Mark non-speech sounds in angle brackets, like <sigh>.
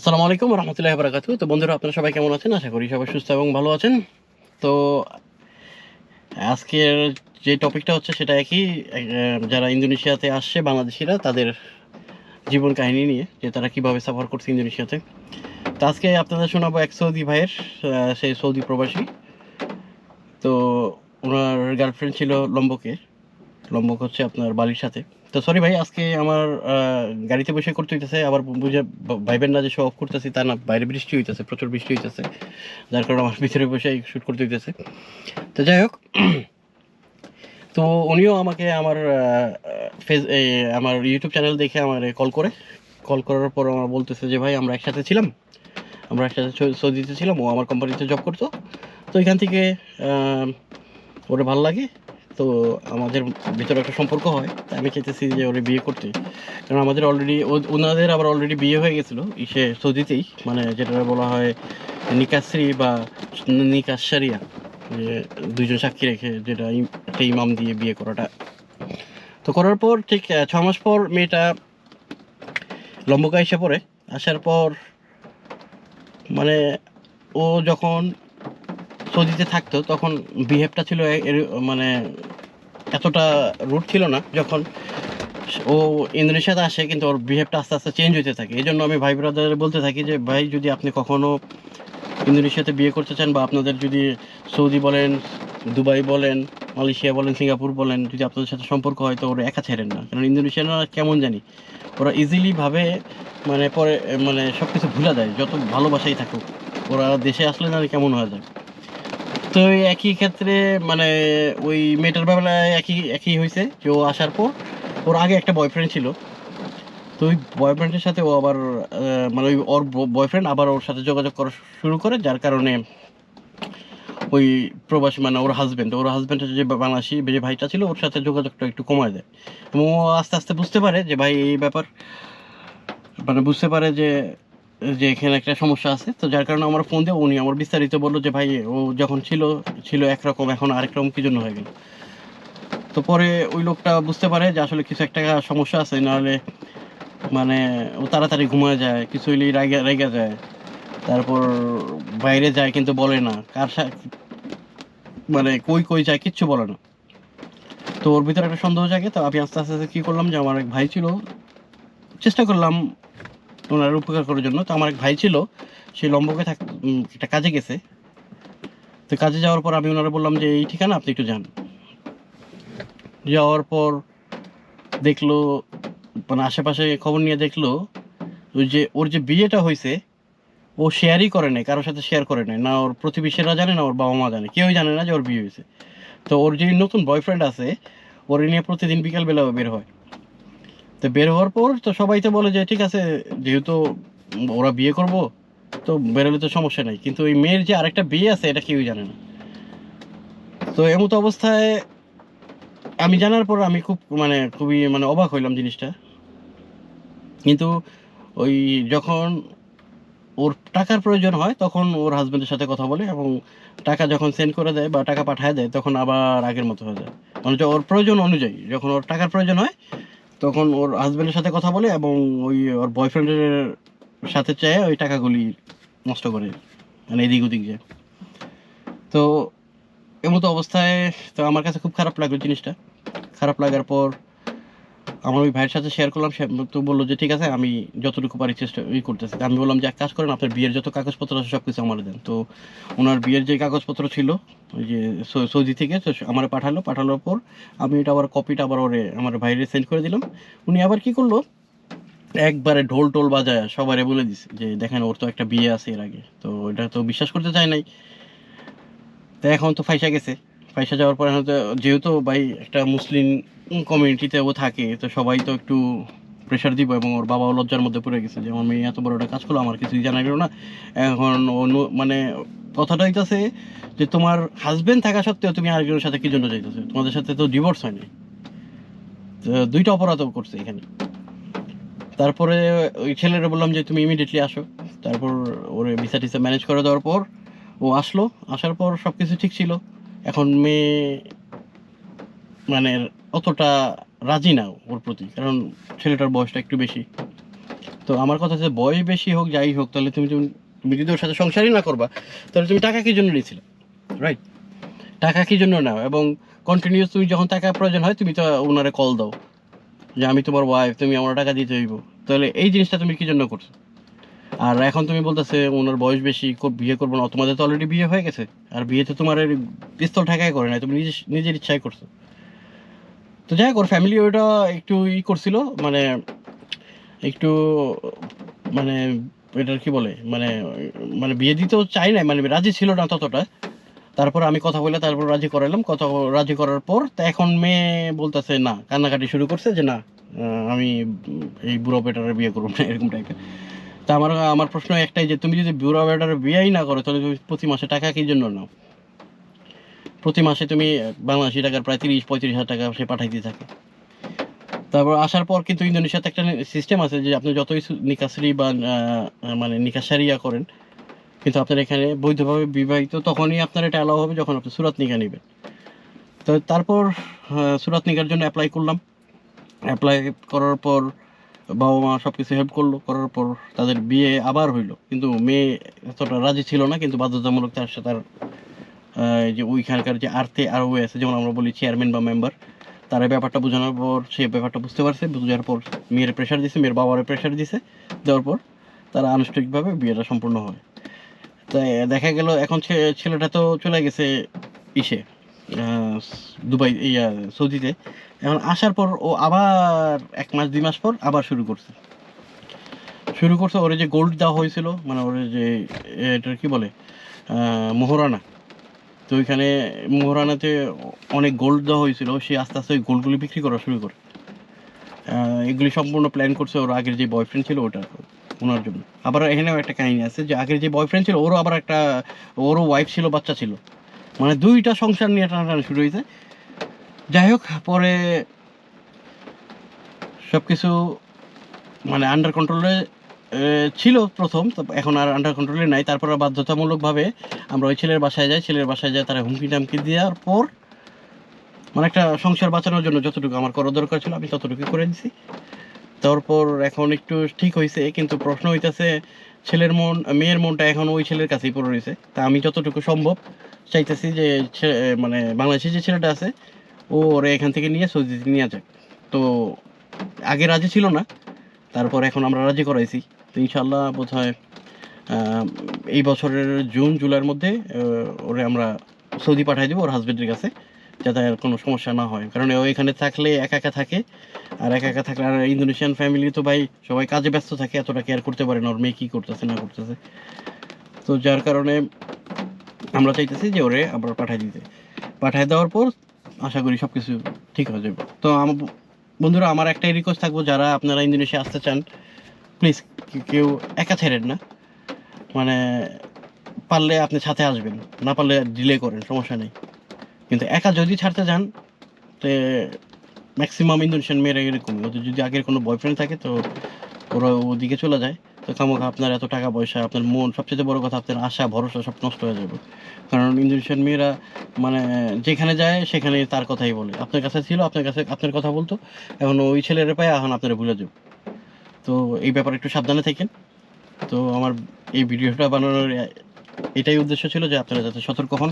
আসসালামু আলাইকুম রহমতুল্লাহ বারাকাতু তো বন্ধুরা, আপনারা সবাই কেমন আছেন? আশা করি সবাই সুস্থ এবং ভালো আছেন। তো আজকের যে টপিকটা হচ্ছে সেটা একই যারা ইন্দোনেশিয়াতে আসছে, বাংলাদেশিরা, তাদের জীবন কাহিনী নিয়ে, যে তারা কীভাবে সাফার করছে ইন্দোনেশিয়াতে। তো আজকে আপনাদের শোনাবো এক সৌদি ভাইয়ের সেই সৌদি প্রবাসী। তো ওনার গার্লফ্রেন্ড ছিল লম্বকে লম্বক হচ্ছে আপনার বালির সাথে। তো সরি ভাই, আজকে আমার গাড়িতে বসে করতে হইতেছে, আবার বুঝে ভাইবেন না যে শো অফ করতেছি তা না, বাইরে বৃষ্টি হইতেছে, প্রচুর বৃষ্টি হইতেছে, যার কারণে আমার ভিতরে বসে শ্যুট করতে হইতেছে। তো যাই হোক, <clears throat> তো উনিও আমাকে আমার ফেস আমার ইউটিউব চ্যানেল দেখে আমার কল করে। কল করার পর আমার বলতেছে যে, ভাই, আমরা একসাথে ছিলাম, আমরা একসাথে সৌদিতে ছিলাম, ও আমার কোম্পানিতে জব করতো। তো এখান থেকে ওরে ভালো লাগে তো আমাদের ভিতরে একটা সম্পর্ক হয়, তা আমি চাইতেছি যে ওরে বিয়ে করতে। কারণ আমাদের অলরেডি ওনাদের আবার অলরেডি বিয়ে হয়ে গেছিল, ইসে সৌদিতেই মানে যেটা বলা হয় নিকাশ্রী বা নিকাশারিয়া যে দুইজন সাক্ষী রেখে যেটা একটা ইমাম দিয়ে বিয়ে করাটা। তো করার পর ঠিক ছ মাস পর মেয়েটা লম্বকা এসে পড়ে, আসার পর মানে ও যখন সৌদিতে থাকতো, তখন বিহেভটা ছিল এর- মানে এতটা রুট ছিল না যখন ও ইন্দোনেশিয়াতে আসে, কিন্তু ওর বিহেভটা আস্তে আস্তে চেঞ্জ হতে থাকে। এই জন্য আমি ভাই ব্রাদার বলতে থাকি যে, ভাই যদি আপনি কখনো ইন্দোনেশিয়াতে বিয়ে করতে চান বা আপনাদের যদি সৌদি বলেন, দুবাই বলেন, মালয়েশিয়া বলেন, সিঙ্গাপুর বলেন, যদি আপনাদের সাথে সম্পর্ক হয়, তো ওরা একা ছেড়েন না। কারণ ইন্দোনেশিয়ানরা কেমন জানি, ওরা ইজিলিভাবে মানে পরে মানে সব কিছু ভুলে দেয় যত ভালোবাসাই থাকুক। ওরা দেশে আসলে না কেমন হয়ে যায়। তো একই ক্ষেত্রে মানে ওই মেয়েটার বেলায় একই একই হয়েছে যে ও আসার পর ওর আগে একটা বয়ফ্রেন্ড ছিল। তো ওই বয়ফ্রেন্ডের সাথে ও আবার মানে ওই ওর বয়ফ্রেন্ড আবার ওর সাথে যোগাযোগ করা শুরু করে, যার কারণে ওই প্রবাসী মানে ওর হাজবেন্ড ওর হাজবেন্ডের যে বাংলাদেশি যে ভাইটা ছিল, ওর সাথে যোগাযোগটা একটু কমায় দেয়। এবং ও আস্তে আস্তে বুঝতে পারে যে, ভাই, এই ব্যাপার মানে বুঝতে পারে যে যে এখানে একটা সমস্যা আছে, তো যার কারণে আমার ফোন দিয়ে উনি আমার বিস্তারিত বলল যে, ভাই, ও যখন ছিল ছিল একরকম, এখন আরেক রকম, কি জন্য হয়ে গেল? তো পরে ওই লোকটা বুঝতে পারে যে আসলে কিছু একটা সমস্যা আছে, নাহলে মানে ও তাড়াতাড়ি ঘুমায় যায়, কিছু হইলেই রাগে রেগে যায়। তারপর বাইরে যায় কিন্তু বলে না, কার মানে কই কই যায় কিচ্ছু বলে না। তো ওর ভিতরে একটা সন্দেহ জাগে, তো আমি আস্তে আস্তে আস্তে কী করলাম যে, আমার এক ভাই ছিল, চেষ্টা করলাম ওনার উপকার করার জন্য। তো আমার এক ভাই ছিল সেই লম্বকে থাক একটা কাজে গেছে। তো কাজে যাওয়ার পর আমি ওনারা বললাম যে, এই ঠিকানা, আপনি একটু যান। যাওয়ার পর দেখল মানে আশেপাশে খবর নিয়ে দেখল, ওই যে, ওর যে বিয়েটা হয়েছে, ও শেয়ারই করে নাই, কারোর সাথে শেয়ার করে নাই। না, ওর প্রতিবেশীরা জানে, না, ওর বাবা মা জানে, কেউই জানে না যে ওর বিয়ে হয়েছে। তো ওর যে নতুন বয়ফ্রেন্ড আছে, ওর নিয়ে প্রতিদিন বিকালবেলা বের হয়। তো বের হওয়ার পর তো সবাই তো বলে যে, ঠিক আছে, যেহেতু ওরা বিয়ে করব, তো বেরোলে তো সমস্যা নাই। কিন্তু ওই মেয়ের যে আরেকটা বিয়ে আছে, এটা কেউই জানে না। তো এমতো অবস্থায় আমি জানার পর আমি খুব মানে খুবই মানে অবাক হইলাম জিনিসটা। কিন্তু ওই যখন ওর টাকার প্রয়োজন হয়, তখন ওর হাজবেন্ডের সাথে কথা বলে এবং টাকা যখন সেন্ড করে দেয় বা টাকা পাঠায় দেয়, তখন আবার আগের মতো হয়ে যায়। মানে ওর প্রয়োজন অনুযায়ী, যখন ওর টাকার প্রয়োজন হয় তখন ওর হাজবেন্ডের সাথে কথা বলে এবং ওই ওর বয়ফ্রেন্ডের সাথে চেয়ে ওই টাকাগুলি নষ্ট করে মানে এদিক ওদিক যায়। তো এমতো অবস্থায় তো আমার কাছে খুব খারাপ লাগল জিনিসটা। খারাপ লাগার পর আমার ওই ভাইয়ের সাথে শেয়ার করলাম, সে তো বলল যে, ঠিক আছে, আমি যতটুকু পারি চেষ্টা, ই করতেছি। আমি বললাম যে, এক কাজ করেন, আপনার বিয়ের যত কাগজপত্র আছে সব কিছু আমার দেন। তো ওনার বিয়ের যে কাগজপত্র ছিল, ওই যে সৌদি থেকে তো আমার পাঠালো। পাঠানোর পর আমি এটা আবার কপিটা আবার ওরে, আমার ভাইরে সেন্ড করে দিলাম। উনি আবার কি করল? একবারে ঢোল টোল বাজায় সবারে বলে দিছে যে, দেখেন, ওর তো একটা বিয়ে আছে এর আগে। তো এটা তো বিশ্বাস করতে চায় নাই। তো এখন তো ফাইসা গেছে। ফাইসা যাওয়ার পরে যেহেতু ভাই একটা মুসলিম কমিউনিটিতে ও থাকে, তো সবাই তো একটু প্রেশার দিব এবং ওর বাবাও লজ্জার মধ্যে পড়ে গেছে যে, আমার মেয়ে এত বড় একটা কাজ করল, আমার কিছুই জানা গেল না। এখন ন- মানে কথাটা হইতেছে যে, তোমার হাজবেন্ড থাকা সত্ত্বেও তুমি আরেকজনের সাথে কি জন্য যাইতেছো? তোমাদের সাথে তো ডিভোর্স হয়নি। দুইটা অপরাধ ও করছে এখানে। তারপরে ওই ছেলেরা বললাম যে, তুমি ইমিডিয়েটলি আসো। তারপর ওর ভিসা টিসা ম্যানেজ করে দেওয়ার পর ও আসলো। আসার পর সব কিছু ঠিক ছিল। এখন মেয়ে মানে অতটা রাজি না ওর প্রতি, কারণ ছেলেটার বয়সটা একটু বেশি। তো আমার কথা হচ্ছে বয়স বেশি হোক, যাই হোক, তাহলে তুমি তুমি যদি ওর সাথে সংসারই না করবা, তাহলে তুমি টাকা কি জন্য নিয়েছিলে? রাইট টাকা কি জন্য নাও? এবং কন্টিনিউস তুমি যখন টাকা প্রয়োজন হয়, তুমি তো ওনারে কল দাও। যে আমি তোমার ওয়াইফ তুমি আমার টাকা দিতে হইব। তাহলে এই জিনিসটা তুমি কি জন্য করছ? আর এখন তুমি বলতেছে ওনার বয়স বেশি বিয়ে করব না। তোমাদের তো অলরেডি বিয়ে হয়ে গেছে। আর বিয়ে তো তোমার পিস্তল ঠেকায় করে না তুমি নিজে নিজের ইচ্ছায় করছ। তো যাই হোক, ওর ফ্যামিলি ওইটা একটু ই করছিল। মানে একটু মানে এটার কি বলে? মানে মানে বিয়ে দিতেও চাই নাই। মানে রাজি ছিল না ততটা। তারপর আমি কথা বলে তারপর রাজি করালাম। কথা রাজি করার পর তা এখন মেয়ে বলতেছে, না। কান্নাকাটি শুরু করছে যে, না আমি এই বুড়ো বেটারে বিয়ে করব না। এরকম টাইপের তা আমার আমার প্রশ্ন একটাই যে তুমি যদি বুড়ো বেটারে বিয়েই না করো, তাহলে তুমি প্রতি মাসে টাকা কি জন্য নাও? প্রতি মাসে তুমি বাংলাদেশি টাকার প্রায় তিরিশ, পঁয়ত্রিশ হাজার টাকা সে পাঠাইতে থাকে। তারপর আসার পর কিন্তু ইন্দোনেশিয়াতে একটা সিস্টেম আছে যে আপনি যতই নিকাশরি বা মানে নিকাশারিয়া করেন, কিন্তু আপনার এখানে বৈধভাবে বিবাহিত তখনই আপনার এটা অ্যালাউ হবে যখন আপনি সুরাত নিকা নেবেন। তো তারপর সুরাত নিকার জন্য অ্যাপ্লাই করলাম। অ্যাপ্লাই করার পর বাবা মা সব কিছু হেল্প করল, করার পর তাদের বিয়ে আবার হইল। কিন্তু মেয়ে এতটা রাজি ছিল না, কিন্তু বাধ্যতামূলক তার সাথে তার যে ওইখানকার যে আর্থে আর ওয়ে আছে, যেমন আমরা বলি চেয়ারম্যান বা মেম্বার তারা ব্যাপারটা বোঝানোর পর সে ব্যাপারটা বুঝতে পারছে। বুঝার পর মেয়ের প্রেশার দিছে, মেয়ের বাবার প্রেশার দিছে। দেওয়ার পর তারা আনুষ্ঠানিকভাবে বিয়েটা সম্পূর্ণ হয়। তাই দেখা গেল, এখন ছেলেটা তো চলে গেছে ইসে। দুবাই, ইয়া, সৌদিতে। এখন আসার পর ও আবার এক মাস, দুই মাস পর আবার শুরু করছে। শুরু করছে ওরে যে গোল্ড দেওয়া হয়েছিল মানে ওরে যে এটা কি বলে মোহরানা। তো ওইখানে মোহরানাতে অনেক গোল্ড দেওয়া হয়েছিল, সে আস্তে আস্তে ওই গোল্ডগুলি বিক্রি করা শুরু করে। এগুলি সম্পূর্ণ প্ল্যান করছে ওর আগের যে বয়ফ্রেন্ড ছিল ওটা, ওনার জন্য। আবার এখানেও একটা কাহিনী আছে যে আগের যে বয়ফ্রেন্ড ছিল, ওরও আবার একটা, ওরও ওয়াইফ ছিল, বাচ্চা ছিল। মানে দুইটা সংসার নিয়ে টানাটানি শুরু হয়েছে। যাই হোক, পরে সব কিছু মানে আন্ডার কন্ট্রোলে ছিল প্রথম এখন আর আন্ডার কন্ট্রোলে নাই। তারপরে বাধ্যতামূলকভাবে আমরা ওই ছেলের বাসায় যাই, ছেলের বাসায় যাই, তারা হুমকি টামকি দেওয়ার পর মানে একটা সংসার বাঁচানোর জন্য যতটুকু আমার করা দরকার ছিল, আমি ততটুকু করে দিছি। তারপর এখন একটু ঠিক হয়েছে কিন্তু প্রশ্ন হইতেছে, ছেলের মন, মেয়ের মনটা এখন ওই ছেলের কাছেই পড়ে রয়েছে তা আমি যতটুকু সম্ভব চাইতেছি যে মানে বাংলাদেশি যে ছেলেটা আছে, ও ওরা এখান থেকে নিয়ে সৌদিতে নিয়ে যাক। তো আগে রাজি ছিল না, তারপর এখন আমরা রাজি করাইছি। তো ইনশাল্লাহ বোধ হয় এই বছরের জুন, জুলাইয়ের মধ্যে ওরে আমরা সৌদি পাঠাই দেবো ওর হাজবেন্ডের কাছে, যাতে আর কোনো সমস্যা না হয়। কারণ ও এখানে থাকলে একা একা থাকে, আর একা একা থাকলে আর ইন্দোনেশিয়ান ফ্যামিলি তো ভাই সবাই কাজে ব্যস্ত থাকে, এতটা কেয়ার করতে পারে না, ওর মেয়ে কী করতেছে, না করতেছে। তো যার কারণে আমরা চাইতেছি যে ওরে আবার পাঠাই দিতে। পাঠাই দেওয়ার পর আশা করি সব কিছু ঠিক হয়ে যাবে। তো আমার বন্ধুরা, আমার একটাই রিকোয়েস্ট থাকব, যারা আপনারা ইন্দোনেশিয়া আসতে চান প্লিজ কেউ একা ছেড়েন না। মানে পারলে আপনি সাথে আসবেন, না পারলে ডিলে করেন, সমস্যা নেই। কিন্তু একা যদি ছাড়তে যান, তে ম্যাক্সিমাম ইন্দোনেশিয়ান মেয়েরা এরকমই। ওদের যদি আগের কোনো বয়ফ্রেন্ড থাকে, তো ওরা ওদিকে চলে যায়। তো আপনার এত টাকা পয়সা, আপনার মন, সবচেয়ে বড় কথা আপনার আশা, ভরসা, সব নষ্ট হয়ে যাবে। কারণ ইন্দোনেশিয়ান মেয়েরা মানে যেখানে যায় সেখানে তার কথাই বলে। আপনার কাছে ছিল, আপনার কাছে, আপনার কথা বলতো। এখন ওই ছেলের পায়ে, এখন আপনারা ভুলে যাবে তো এই ব্যাপারে একটু সাবধানে থাকেন। তো আমার এই ভিডিওটা বানানোর এটাই উদ্দেশ্য ছিল যে আপনারা যাতে সতর্ক হন।